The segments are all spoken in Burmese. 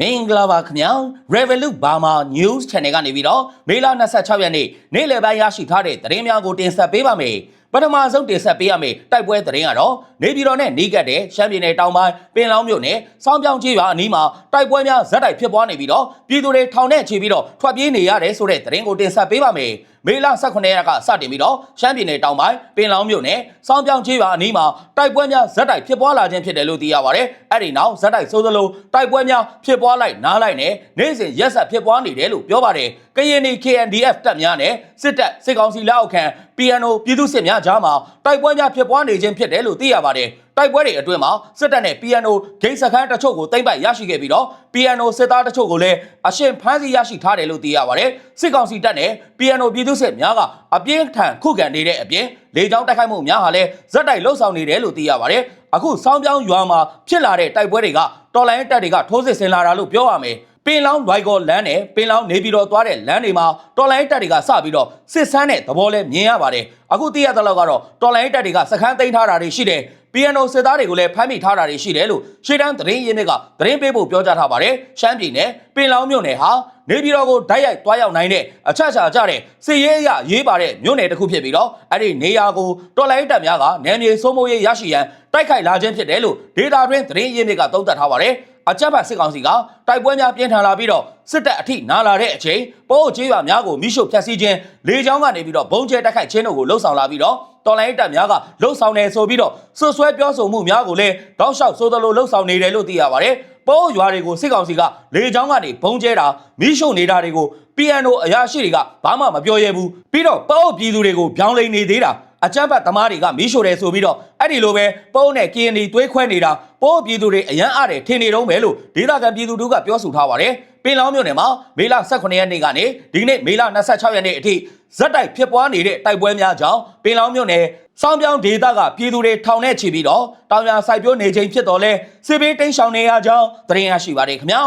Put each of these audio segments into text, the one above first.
မင်္ဂလာပါခင်ဗျာ Revolut Burma News Channel ကနေပြီးတော့မေလ26ရက်နေ့နေ့လယ်ပိုင်းရရှိထားတဲ့သတင်းများကိုတင်ဆက်ပေးပါမယ်ပထမဆုံးတင်ဆက်ပေးရမယ့်တိုက်ပွဲသတင်းကတော့နေပြည်တော်နဲ့နီးကပ်တဲ့ရှမ်းပြည်နယ်တောင်ပိုင်းပင်လောင်းမြို့နယ်စောင်းပြောင်းကြီးရွာအနီးမှာတိုက်ပွဲများဇက်တိုက်ဖြစ်ပွားနေပြီးတော့ပြည်သူတွေထောင်နဲ့ချီပြီးတော့ထွက်ပြေးနေရတယ်ဆိုတဲ့သတင်းကိုတင်ဆက်ပေးပါမယ် မေလ18ရက်ကစတင်ပြီးတော့ရှမ်းပြည်နယ်တောင်ပိုင်းပင်လောင်းမြို့နယ်စောင်းပြောင်းကြီးရွာအနီးမှာတိုက်ပွဲများဇက်တိုက်ဖြစ်ပွားလာခြင်းဖြစ်တယ်လို့သိရပါတယ်အဲ့ဒီနောက်ဇက်တိုက်ဆိုးသလိုတိုက်ပွဲများဖြစ်ပွားလိုက်နားလိုက်နဲ့နေ့စဉ်ရက်ဆက်ဖြစ်ပွားနေတယ်လို့ပြောပါတယ်ကရင်နီ KNDF တပ်များနဲ့စစ်တပ်စစ်ကောင်စီလက်အောက်ခံ PNO ပြည်သူစစ်များကြားမှာတိုက်ပွဲများဖြစ်ပွားနေခြင်းဖြစ်တယ်လို့သိရပါတယ် တိုက်ပွဲတွေအတွင်းမှာစစ်တပ်နဲ့ PNO ဂိတ်စခန်းတချို့ကိုသိမ်းပိုက်ရရှိခဲ့ပြီးတော့ PNO စစ်သားတချို့ကိုလည်းအရှင်ဖမ်းဆီးရရှိထားတယ်လို့သိရပါတယ်စစ်ကောင်စီတပ်နဲ့ PNO ပြည်သူစစ်များကအပြင်းထန်ခုခံနေတဲ့အပြင်လေကြောင်းတိုက်ခိုက်မှုများဟာလည်းဇက်တိုက်လှုပ်ဆောင်နေတယ်လို့သိရပါတယ်အခုစောင်းပြောင်းရွာမှာဖြစ်လာတဲ့တိုက်ပွဲတွေကတော်လိုင်းတပ်တွေကထိုးစစ်ဆင်လာတာလို့ပြောရမယ်ပင်လောင်းလွိုက်ကောလမ်းနဲ့ပင်လောင်းနေပြည်တော်သွားတဲ့လမ်းတွေမှာတော်လိုင်းတပ်တွေကစပြီးတော့စစ်ဆန်းတဲ့သဘောလဲမြင်ရပါတယ်အခုသိရတဲ့လောက်ကတော့တော်လိုင်းတပ်တွေကစခန်းသိမ်းထားတာတွေရှိတယ် PNO စစ်သားတွေကိုလည်းဖမ်းမိထားတာတွေရှိတယ်လို့ရှေ့တန်းသတင်းရင်းမြစ်ကသတင်းပေးဖို့ပြောကြားထားပါတယ်ရှမ်းပြည်နယ်ပင်လောင်းမြို့နယ်ဟာနေပြည်တော်ကိုဓာတ်ရိုက်တွားရောက်နိုင်တဲ့အချက်အချာကြတဲ့စစ်ရေးအရရေးပါတဲ့မြို့နယ်တစ်ခုဖြစ်ပြီးတော့အဲ့ဒီနေရာကိုတော်လိုင်းတပ်များကနယ်မြေစိုးမိုးရေးရရှိရန်တိုက်ခိုက်လာခြင်းဖြစ်တယ်လို့ဒေတာတွင်သတင်းရင်းမြစ်ကသုံးသပ်ထားပါတယ်အကြမ်းဖက်စစ်ကောင်စီကတိုက်ပွဲများပြင်းထန်လာပြီးတော့စစ်တပ်အထိနာလာတဲ့အချိန်ပိုးကျေးရွာများကိုမိရှုဖျက်ဆီးခြင်းလေကြောင်းကနေပြီးတော့ဘုံကျဲတိုက်ခိုက်ခြင်းတို့ကိုလှုံ့ဆော်လာပြီးတော့ တော်လိုင်းတပ်များကလှုံ့ဆော်နေဆိုပြီးတော့ဆွဆွဲပြောဆိုမှုများကိုလည်းတောက်လျှောက်ဆိုသလိုလှုံ့ဆော်နေတယ်လို့သိရပါတယ်ပိုးရွာတွေကိုစစ်ကောင်စီကလေကြောင်းကနေဘုံကျဲတာမိရှုနေတာတွေကို PNO အရာရှိတွေကဘာမှမပြောရဲဘူးပြီးတော့ပိုးပြည်သူတွေကိုပြောင်းလဲနေသေးတာအကြမ်းဖက်သမားတွေကမီးရှို့တယ်ဆိုပြီးတော့အဲ့ဒီလိုပဲပုံးနဲ့ကင်းဒီသွေးခွဲနေတာပိုးပြည်သူတွေအရန်အားတယ်ထင်နေတော့မယ်လို့ဒေသခံပြည်သူတို့ကပြောဆိုထားပါတယ် ပင်လောင်းမြို့နယ်မှာမေလ18ရက်နေ့ကနေဒီကနေ့မေလ26ရက်နေ့အထိဇက်တိုက်ဖြစ်ပွားနေတဲ့တိုက်ပွဲများကြောင့်ပင်လောင်းမြို့နယ်စောင်းပြောင်းဒေသကပြည်သူတွေထောင်နဲ့ချီပြီးတော့တောင်ရစိုက်ပျိုးနေချိန်ဖြစ်တော်လဲစစ်ဘေးတိမ်းရှောင်နေရကြောင်းသတင်းရရှိပါတယ်ခင်ဗျာ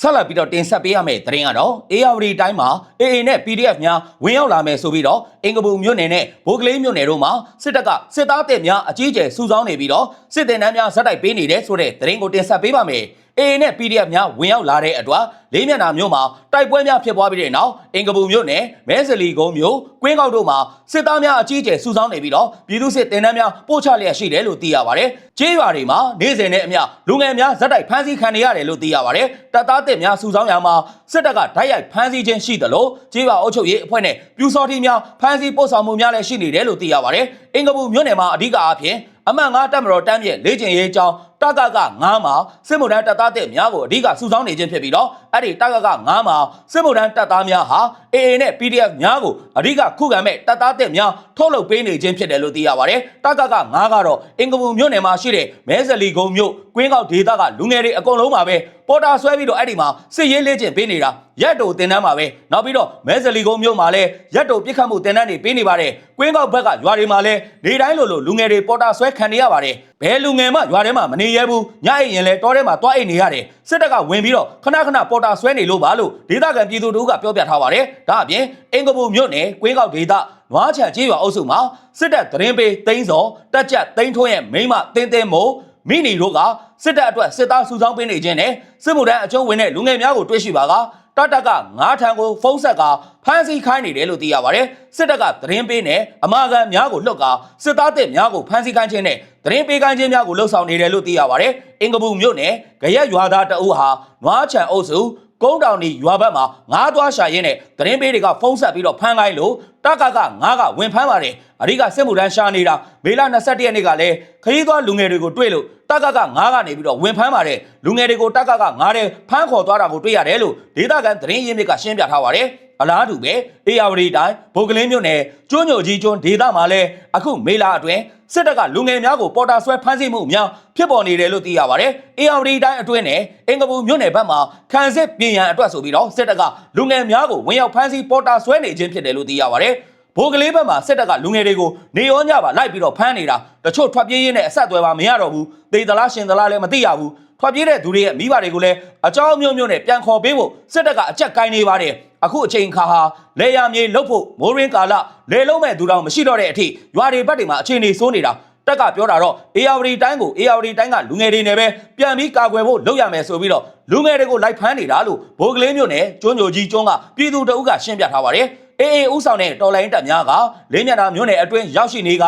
ဆက်လက်ပြီးတော့တင်ဆက်ပေးရမယ့်သတင်းကတော့ ARD တိုင်းမှာ AA နဲ့ PDF များဝင်ရောက်လာမယ်ဆိုပြီးတော့အင်္ဂပူမြို့နယ်နဲ့ဘိုးကလေးမြို့နယ်တို့မှာစစ်တပ်ကစစ်သားတပ်များအကြီးအကျယ်စုဆောင်းနေပြီးတော့စစ်တပ်နှမ်းများဇက်တိုက်ပေးနေတယ်ဆိုတဲ့သတင်းကိုတင်ဆက်ပေးပါမယ်။ AA နဲ့ PDF များဝင်ရောက်လာတဲ့အတွက်လေးမျက်နှာမြို့မှာတိုက်ပွဲများဖြစ်ပွားပြီးတဲ့နောက်အင်္ဂပူမြို့နယ်မဲစလီကုန်းမြို့ကွင်းကောက်တို့မှာစစ်သားများအကြီးအကျယ်စုဆောင်းနေပြီးတော့ပြည်သူစစ်တင်တန်းများပို့ချလျက်ရှိတယ်လို့သိရပါတယ်။ကျေးရွာတွေမှာနေ့စဉ်နဲ့အမျှလူငယ်များဇက်တိုက်ဖမ်းဆီးခံနေရတယ်လို့သိရပါတယ်။တပ်သားတစ်များစုဆောင်းရမှာစစ်တပ်ကဓာတ်ရိုက်ဖမ်းဆီးခြင်းရှိတယ်လို့ကျေးရွာအုပ်ချုပ်ရေးအဖွဲ့နဲ့ပြူစော်တီများဖမ်းဆီးပို့ဆောင်မှုများလည်းရှိနေတယ်လို့သိရပါတယ်။အင်္ဂပူမြို့နယ်မှာအဓိကအားဖြင့်အမှန်ငါတက်မတော်တမ်းပြည့်လေ့ကျင့်ရေးအကြောင်း တကက9မှာစစ်မှုထမ်းတပ်သားတဲ့များကိုအဓိကစုဆောင်းနေခြင်းဖြစ်ပြီးတော့အဲ့ဒီတကက9မှာစစ်မှုထမ်းတပ်သားများဟာ AA နဲ့ PDF များကိုအဓိကခုခံမဲ့တပ်သားတဲ့များထုတ်လုပ်ပေးနေခြင်းဖြစ်တယ်လို့သိရပါတယ်တကက9ကတော့အင်္ဂပူမြို့နယ်မှာရှိတဲ့မဲစလီကုန်းမြို့ကွင်းကောက်ဒေသကလူငယ်တွေအကုန်လုံးပါပဲပေါ်တာဆွဲပြီးတော့အဲ့ဒီမှာစစ်ရေးလေ့ကျင့်ပေးနေတာရက်တိုတင်တန်းပါပဲနောက်ပြီးတော့မဲစလီကုန်းမြို့မှာလည်းရက်တိုပြစ်ခတ်မှုတင်တန်းတွေပေးနေပါတယ်ကွင်းကောက်ဘက်ကရွာတွေမှာလည်းနေတိုင်းလိုလိုလူငယ်တွေပေါ်တာဆွဲခံနေရပါတယ်ဘယ်လူငယ်မှရွာထဲမှာမနေရဘူးညအိမ်ရင်လဲတောထဲမှာတွားအိမ်နေရတယ် စစ်တပ်ကဝင်ပြီးတော့ခဏခဏပေါ်တာဆွဲနေလို့ပါလို့ဒေသခံပြည်သူတို့ကပြောပြထားပါတယ်ဒါအပြင်အင်္ဂပူမြို့နယ်ကွင်းကောက်ဒေသနွားချံကျေးရွာအုပ်စုမှာစစ်တပ်သတင်းပေးသိန်းစောတက်ကြက်သိန်းထွန်းရဲ့မိမတင်းတင်းမို့ မိနီတို့ကစစ်တပ်အတွက်စစ်သားစုဆောင်းပေးနေခြင်းနဲ့စစ်မှုထမ်းအကျုံးဝင်တဲ့လူငယ်များကိုတွေ့ရှိပါကတတက်ကငါးထံကိုဖုံးဆက်ကဖမ်းဆီးခိုင်းနေတယ်လို့သိရပါတယ်စစ်တပ်ကသတင်းပေးနဲ့အမာခံများကိုလွတ်ကစစ်သားတစ်များကိုဖမ်းဆီးခိုင်းခြင်းနဲ့သတင်းပေးခိုင်းခြင်းများကိုလှုပ်ဆောင်နေတယ်လို့သိရပါတယ်အင်္ဂပူမြို့နယ်ကြရက်ရွာသားတအုပ်ဟာနွားချံအုပ်စု ကုန်းတောင်ဒီရွာဘက်မှာငားသွားရှာရင်းနဲ့သတင်းပေးတွေကဖုံးဆက်ပြီးတော့ဖမ်းခိုင်းလို့တကကငားကဝင်ဖမ်းပါတယ်အဓိကစစ်မှုထမ်းရှာနေတာမေလ22ရက်နေ့ကလည်းခရီးသွားလူငယ်တွေကိုတွေ့လို့တကကငားကနေပြီးတော့ဝင်ဖမ်းပါတယ်လူငယ်တွေကိုတကကငားတဲ့ဖမ်းခေါ်သွားတာကိုတွေ့ရတယ်လို့ဒေသခံသတင်းရင်းမြစ်ကရှင်းပြထားပါတယ် အလားတူပဲအေယာဝတီတိုင်းဗိုလ်ကလင်းမြို့နယ်ကျွန်းညိုကြီးကျွန်းဒေသမှာလည်းအခုမေလာအတွင်းစစ်တပ်ကလူငယ်များကိုပေါ်တာဆွဲဖမ်းဆီးမှုများဖြစ်ပေါ်နေတယ်လို့သိရပါတယ်။အေယာဝတီတိုင်းအတွင်းနဲ့အင်္ဂပူမြို့နယ်ဘက်မှာခံစစ်ပြင်ရန်အတွက်ဆိုပြီးတော့စစ်တပ်ကလူငယ်များကိုဝင်ရောက်ဖမ်းဆီးပေါ်တာဆွဲနေခြင်းဖြစ်တယ်လို့သိရပါတယ်။ဘိုးကလေးဘက်မှာစစ်တပ်ကလူငယ်တွေကိုနေရောညပါလိုက်ပြီးတော့ဖမ်းနေတာတချို့ထွက်ပြေးရင်းနဲ့အဆက်အသွယ်ပါမရတော့ဘူး။သေသလားရှင်သလားလည်းမသိရဘူး။ ထွက်ပြေးတဲ့သူတွေရဲ့မိဘတွေကိုလည်းအကြောင်းမျိုးမျိုးနဲ့ပြန်ခေါ်ပေးဖို့စစ်တပ်ကအကြက်ကိုင်းနေပါတယ်အခုအချိန်ခါဟာလေယာမြေလုတ်ဖို့မိုးရင်းကာလလေလုံးမဲ့သူတော်မရှိတော့တဲ့အထိရွာတွေဘက်တွေမှာအခြေအနေဆိုးနေတာတတက်ကပြောတာတော့ ARD တိုင်းကို ARD တိုင်းကလူငယ်တွေနဲ့ပဲပြန်ပြီးကာကွယ်ဖို့လုပ်ရမယ်ဆိုပြီးတော့လူငယ်တွေကိုလိုက်ဖမ်းနေတာလို့ဗိုလ်ကလေးမျိုးနဲ့ကျွန်းညိုကြီးကျွန်းကပြည်သူတအုပ်ကရှင်းပြထားပါတယ်အေးအေးဥဆောင်တဲ့တော်လိုင်းတပ်များကလေးမျက်နှာမျိုးနယ်အတွင်းရောက်ရှိနေက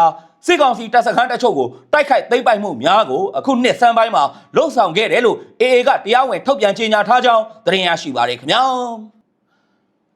စစ်ကောင်စီတပ်စခန်းတချို့ကိုတိုက်ခိုက်သိမ်းပိုက်မှုများကိုအခုနှစ်ဆန်းပိုင်းမှာလှုပ်ဆောင်ခဲ့တယ်လို့ AA ကတရားဝင်ထုတ်ပြန်ကြေညာထားကြောင်းသတင်းရရှိပါရခင်ဗျာ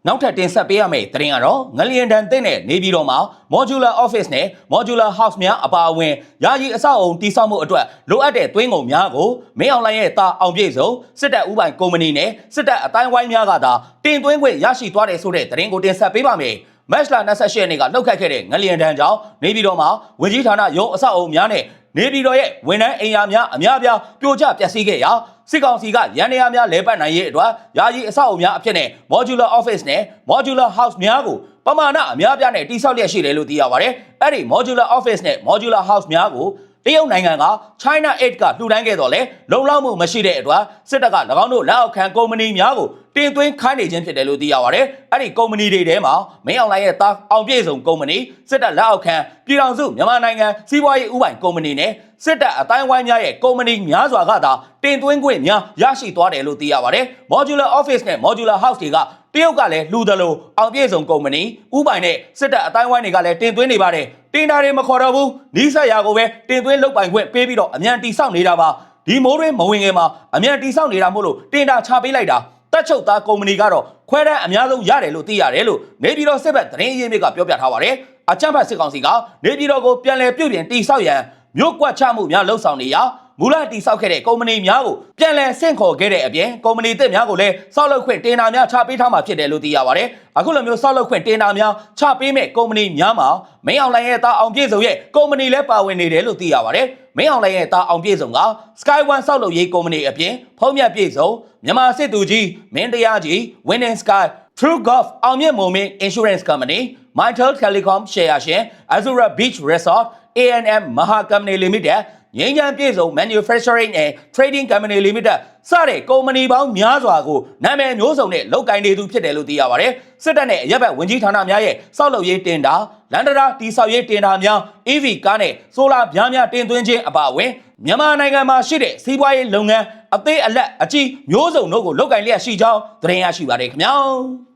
နောက်ထပ်တင်ဆက်ပေးရမယ့်သတင်းကတော့ငလျင်တန်တဲ့နဲ့နေပြည်တော်မှာ modular office နဲ့ modular house များအပါအဝင်ယာယီအဆောက်အုံတည်ဆောက်မှုအတွက်လိုအပ်တဲ့သွင်းကုန်များကိုမင်းအောင်လှိုင်ရဲ့တာအောင်ပြည့်စုံစစ်တပ်ဥပိုင်ကုမ္ပဏီနဲ့စစ်တပ်အတိုင်းဝိုင်းများကသာတင်သွင်းခွင့်ရရှိသွားတယ်ဆိုတဲ့သတင်းကိုတင်ဆက်ပေးပါမယ်။ မက်စလာ28ရက်နေ့ကလှုပ်ခတ်ခဲ့တဲ့ငလျင်တန်းကြောင့်နေပြည်တော်မှာဝင်ကြီးဌာနရုံးအဆောက်အအုံများနဲ့နေပြည်တော်ရဲ့ဝန်ထမ်းအိမ်ယာများအများအပြားပြိုကျပျက်စီးခဲ့ရာစစ်ကောင်စီကရန်နေရာများလဲပတ်နိုင်ရေးအတွက်ယာယီအဆောက်အအုံများအဖြစ်နဲ့ modular office နဲ့ modular house များကိုပမာဏအများအပြားနဲ့တိစောက်လျက်ရှိတယ်လို့သိရပါတယ်။အဲ့ဒီ modular office နဲ့ modular house များကိုတရုတ်နိုင်ငံက China 8ကလှူဒန်းခဲ့တော့လေလုံလောက်မှုမရှိတဲ့အတွက်စစ်တပ်က၎င်းတို့လက်အောက်ခံကုမ္ပဏီများကို တင်သွင်းခိုင်းနေခြင်းဖြစ်တယ်လို့သိရပါတယ်။အဲ့ဒီကုမ္ပဏီတွေထဲမှာမင်းအောင်လှိုင်ရဲ့တာအောင်ပြည့်စုံကုမ္ပဏီစစ်တပ်လက်အောက်ခံပြည်ထောင်စုမြန်မာနိုင်ငံစီးပွားရေးဥပိုင်ကုမ္ပဏီနဲ့စစ်တပ်အတိုင်းဝိုင်းများရဲ့ကုမ္ပဏီများစွာကသာတင်သွင်းခွင့်များရရှိသွားတယ်လို့သိရပါတယ်။ modular office နဲ့ modular house တွေကတရုတ်ကလည်းလှူတယ်လို့အောင်ပြည့်စုံကုမ္ပဏီဥပိုင်နဲ့စစ်တပ်အတိုင်းဝိုင်းတွေကလည်းတင်သွင်းနေပါတယ်။တင်တာတွေမခေါ်တော့ဘူးနီးစပ်ရာကိုပဲတင်သွင်းလုပ်ပိုင်ခွင့်ပေးပြီးတော့အမြန်တိစောက်နေတာပါဒီမိုးတွင်မဝင်ခင်မှာအမြန်တိစောက်နေတာမို့လို့တင်တာချပေးလိုက်တာ တက်ချုပ်သားကုမ္ပဏီကတော့ခွဲတန်းအများဆုံးရတယ်လို့သိရတယ်လို့နေပြည်တော်စစ်ဘက်သတင်းအရင်းမြစ်ကပြောပြထားပါတယ်အကြမ်းဖက်စစ်ကောင်စီကနေပြည်တော်ကိုပြန်လည်ပြုပြင်တိစောက်ရန်မြို့ကွက်ချမှုများလှုပ်ဆောင်နေရာမူလတိစောက်ခဲ့တဲ့ကုမ္ပဏီများကိုပြန်လည်ဆင့်ခေါ်ခဲ့တဲ့အပြင်ကုမ္ပဏီသစ်များကိုလည်းစောက်လုပ်ခွင့်တင်တာများချပေးထားမှာဖြစ်တယ်လို့သိရပါတယ်။အခုလိုမျိုးစောက်လုပ်ခွင့်တင်တာများချပေးမဲ့ကုမ္ပဏီများမှာမင်းအောင်လှိုင်ရဲ့တာအောင်ပြည့်စုံရဲ့ကုမ္ပဏီလည်းပါဝင်နေတယ်လို့သိရပါတယ်။ မင်းအောင်လှိုင်ရဲ့တာအောင်ပြည့်စုံက Sky One စောက်လုပ်ရေးကုမ္ပဏီအပြင်ဖုံးမြတ်ပြည့်စုံမြန်မာစစ်သူကြီးမင်းတရားကြီး Winning Sky True Golf အောင်မြင့်မုံမင်း Insurance Company Mytel Telecom Share ရှင် Azura Beach Resort ANM Maha Company Limited ငင်းချမ်းပြည်စုံ Manufacturing and Trading Company Limited စတဲ့ကုမ္ပဏီပေါင်းများစွာကိုနာမည်မျိုးစုံနဲ့လုပ်ကိုင်နေသူဖြစ်တယ်လို့သိရပါတယ်။စစ်တပ်နဲ့အရက်ဘက်ဝင်ကြီးဌာနများရဲ့စောက်လုပ်ရေးတင်တာလန်ဒရာတီဆောက်ရေးတင်တာများ EV ကားနဲ့ဆိုလာပြားများတင်သွင်းခြင်းအပါအဝင်မြန်မာနိုင်ငံမှာရှိတဲ့စီးပွားရေးလုပ်ငန်းအသေးအလက်အကြီးမျိုးစုံတို့ကိုလုပ်ကိုင်လျက်ရှိကြောင်းသတင်းရရှိပါတယ်ခင်ဗျာ။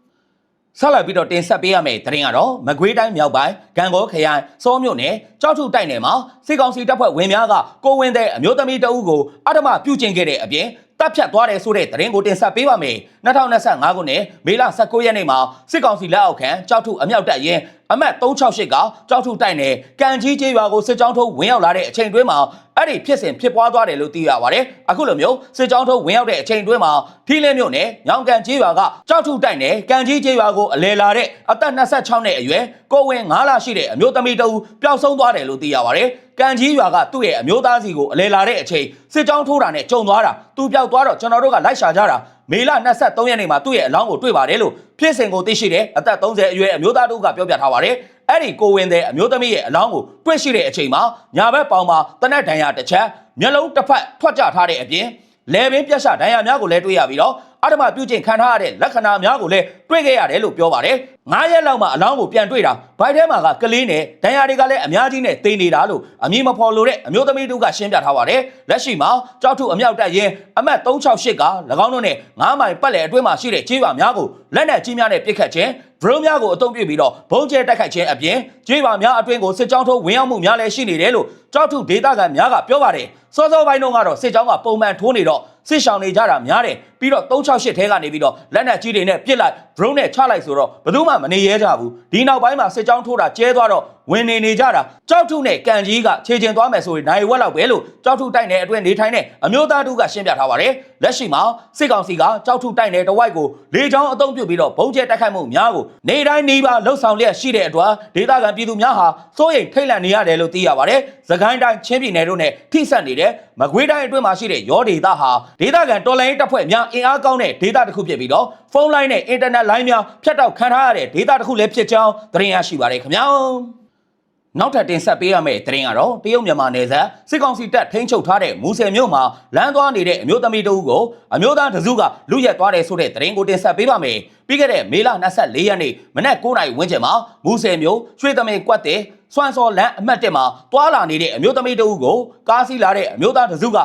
ဆက်လက်ပြီးတော့တင်ဆက်ပေးရမယ့်သတင်းကတော့မကွေးတိုင်းမြောက်ပိုင်းဂံကောခရိုင်စောမြို့နယ်ကြောက်ထုတိုက်နယ်မှာစစ်ကောင်စီတပ်ဖွဲ့ဝင်များကကိုဝင်းတဲ့အမျိုးသမီးတအုပ်ကိုအဓမ္မပြုကျင့်ခဲ့တဲ့အပြင်တပ်ဖြတ်သွားတယ်ဆိုတဲ့သတင်းကိုတင်ဆက်ပေးပါမယ်2025ခုနှစ်မေလ19ရက်နေ့မှာစစ်ကောင်စီလက်အောက်ခံကြောက်ထုအမြောက်တပ်ရင်အမတ်368ကကြောက်ထုတိုက်နယ်ကံကြီးကျေးရွာကိုစစ်ကြောင်းထိုးဝင်ရောက်လာတဲ့အချိန်တွင်းမှာ အဲ့ဒီဖြစ်စဉ်ဖြစ်ပွားသွားတယ်လို့သိရပါတယ်အခုလိုမျိုးစစ်ကြောင်းထိုးဝင်ရောက်တဲ့အချိန်တွင်းမှာထီးလင်းမြို့နယ်ညောင်ကန်ကျေးရွာကကြောက်ထုတိုက်နယ်ကံကြီးကျေးရွာကိုအလဲလာတဲ့အသက်26နှစ်အရွယ်ကိုဝင်9လရှိတဲ့အမျိုးသမီးတဦးပျောက်ဆုံးသွားတယ်လို့သိရပါတယ်ကံကြီးရွာကသူ့ရဲ့အမျိုးသားစီကိုအလဲလာတဲ့အချိန်စစ်ကြောင်းထိုးတာနဲ့ကြုံသွားတာသူပျောက်သွားတော့ကျွန်တော်တို့ကလိုက်ရှာကြတာမေလ23ရက်နေ့မှာသူ့ရဲ့အလောင်းကိုတွေ့ပါတယ်လို့ဖြစ်စဉ်ကိုသိရှိတဲ့အသက်30အရွယ်အမျိုးသားတို့ကပြောပြထားပါတယ် အဲ့ဒီကိုဝင်တဲ့အမျိုးသမီးရဲ့အလောင်းကိုတွေ့ရှိတဲ့အချိန်မှာညာဘက်ပေါင်မှာတနက်ဒဏ်ရာတစ်ချက်မျက်လုံးတစ်ဖက်ထွက်ကြထားတဲ့အပြင်လဲပင်ပြက်ရှဒဏ်ရာများကိုလည်းတွေ့ရပြီးတော့ အဓမ္မပြုကျင့်ခံထားရတဲ့လက္ခဏာများကိုလည်းတွေ့ခဲ့ရတယ်လို့ပြောပါတယ်။9ရက်လောက်မှအလောင်းကိုပြန်တွေ့တာဘိုက်ထဲမှာကကလေးနဲ့ဒဏ်ရာတွေကလည်းအများကြီးနဲ့တိမ်နေတာလို့အမည်မဖော်လို့တဲ့အမျိုးသမီးတို့ကရှင်းပြထားပါတယ်။လက်ရှိမှာကြောက်ထုအမြောက်တပ်ရင်အမတ်368က၎င်းတို့နဲ့9မိုင်ပတ်လည်အတွင်းမှာရှိတဲ့ခြေရွာများကိုလက်နက်ကြီးများနဲ့ပစ်ခတ်ခြင်းဒရုန်းများကိုအုံပြုပြီးတော့ဘုံကျဲတိုက်ခိုက်ခြင်းအပြင်ခြေရွာများအတွင်းကိုစစ်ကြောင်းထိုးဝင်ရောက်မှုများလည်းရှိနေတယ်လို့ကြောက်ထုဒေသခံများကပြောပါတယ်။စောစောပိုင်းတုန်းကတော့စစ်ကြောင်းကပုံမှန်ထိုးနေတော့စစ်ရှောင်နေကြတာများတယ် ပြီးတော့368ထဲကနေပြီးတော့လက်နက်ကြီးတွေနဲ့ပစ်လိုက် drone နဲ့ချလိုက်ဆိုတော့ဘယ်သူမှမနေရဲကြဘူးဒီနောက်ပိုင်းမှာစစ်ကြောင်းထိုးတာကျဲသွားတော့ဝင်နေနေကြတာကြောက်ထုနဲ့ကန်ကြီးကခြေကျင်သွားမယ်ဆိုရင်နိုင်ဝက်လောက်ပဲလို့ကြောက်ထုတိုက်နယ်အတွင်းနေထိုင်တဲ့အမျိုးသားတို့ကရှင်းပြထားပါတယ်လက်ရှိမှာစစ်ကောင်စီကကြောက်ထုတိုက်နယ်တဝိုက်ကိုလေကြောင်းအုံပြုတ်ပြီးတော့ဘုံကျဲတိုက်ခိုက်မှုများကိုနေတိုင်းနေပါလှုပ်ဆောင်လျက်ရှိတဲ့အတွက်ဒေသခံပြည်သူများဟာစိုးရိမ်ထိတ်လန့်နေရတယ်လို့သိရပါတယ်သခိုင်းတိုင်းချင်းပြည်နယ်တို့နဲ့ထိစပ်နေတဲ့မကွေးတိုင်းအတွင်းမှာရှိတဲ့ရောဒေသဟာဒေသခံတော်လိုင်းတပ်ဖွဲ့များအင်အားကောင်းတဲ့ဒေသတစ်ခုဖြစ်ပြီးတော့ဖုန်းလိုင်းနဲ့အင်တာနက်လိုင်းများဖြတ်တောက်ခံထားရတဲ့ဒေသတစ်ခုလည်းဖြစ်ကြောင်းသတင်းရရှိပါတယ်ခင်ဗျာနောက်ထပ်တင်ဆက်ပေးရမယ့်သတင်းကတော့တရုတ်မြန်မာနယ်စပ်စစ်ကောင်စီတပ်ထိန်းချုပ်ထားတဲ့မူဆယ်မြို့မှာလမ်းသွားနေတဲ့အမျိုးသမီးတဦးကိုအမျိုးသားတစုကလူရက်သွားတယ်ဆိုတဲ့သတင်းကိုတင်ဆက်ပေးပါမယ်။ပြီးခဲ့တဲ့မေလ24ရက်နေ့မနက်9:00နာရီဝန်းကျင်မှာမူဆယ်မြို့ရွှေသမင်ကွက်တဲ့စွမ်းစော်လမ်းအမှတ်1မှာတွာလာနေတဲ့အမျိုးသမီးတဦးကိုကားစီးလာတဲ့အမျိုးသားတစုက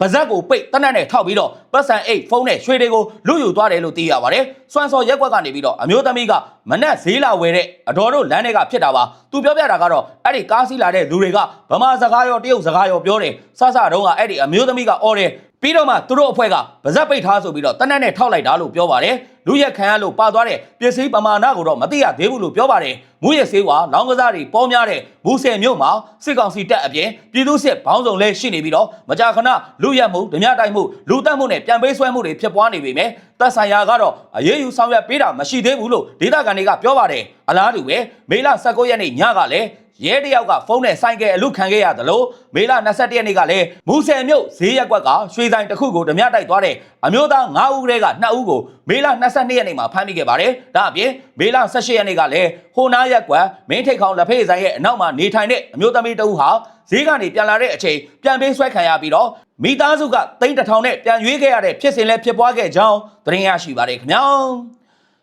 ပါဇက်ကိုပိတ်တနက်နဲ့ထောက်ပြီးတော့ပတ်စံအိတ်ဖုန်းနဲ့ရွှေတွေကိုလူယူသွားတယ်လို့သိရပါတယ်။စွမ်းစော်ရက်ကွက်ကနေပြီးတော့အမျိုးသမီးကမနက်ဈေးလာဝယ်တဲ့အတော်တို့လမ်းတွေကဖြစ်တာပါ။သူပြောပြတာကတော့အဲ့ဒီကားစီးလာတဲ့လူတွေကဗမာစကားရောတရုတ်စကားရောပြောတယ်။စစတုန်းကအဲ့ဒီအမျိုးသမီးကအော်တယ် ပြီးတော့မှသူတို့အဖွဲ့ကပါဇက်ပိတ်ထားဆိုပြီးတော့တနက်နဲ့ထောက်လိုက်တာလို့ပြောပါတယ်။လူရက်ခံရလို့ပါသွားတဲ့ပစ္စည်းပမာဏကိုတော့မသိရသေးဘူးလို့ပြောပါတယ်။မူရစေးဝါလောင်းကစားတွေပေါ်များတဲ့မူဆယ်မြို့မှာစစ်ကောင်စီတပ်အပြင်ပြည်သူစစ်ဘောင်းဆောင်လဲရှိနေပြီးတော့မကြာခဏလူရက်မှုဓမြတိုက်မှုလူတက်မှုနဲ့ပြန်ပေးဆွဲမှုတွေဖြစ်ပွားနေပေမဲ့တပ်ဆိုင်ရာကတော့အရေးယူဆောင်ရွက်ပေးတာမရှိသေးဘူးလို့ဒေသခံတွေကပြောပါတယ်။အလားတူပဲမေလ19ရက်နေ့ညကလည်း ရဲတယောက်ကဖုန်းနဲ့ဆိုင်ကယ်အလုခံခဲ့ရတယ်လို့မေလ22ရက်နေ့ကလည်းမူဆယ်မြို့ဈေးရက်ကွက်ကရွှေဆိုင်တစ်ခုကိုဓမြတိုက်သွားတဲ့အမျိုးသား9ဦးကလေးက2ဦးကိုမေလ22ရက်နေ့မှာဖမ်းမိခဲ့ပါတယ်။ဒါအပြင်မေလ18ရက်နေ့ကလည်းဟိုနာရက်ကွက်မင်းထိတ်ခေါင်လက်ဖေးဆိုင်ရဲ့အနောက်မှာနေထိုင်တဲ့အမျိုးသမီးတဦးဟာဈေးကနေပြန်လာတဲ့အချိန်ပြန်ပေးဆွဲခံရပြီးတော့မိသားစုကတိန်းတစ်ထောင်နဲ့ပြန်ရွေးခဲ့ရတဲ့ဖြစ်စဉ်လည်းဖြစ်ပွားခဲ့ကြောင်းသတင်းရရှိပါတယ်ခင်ဗျာ။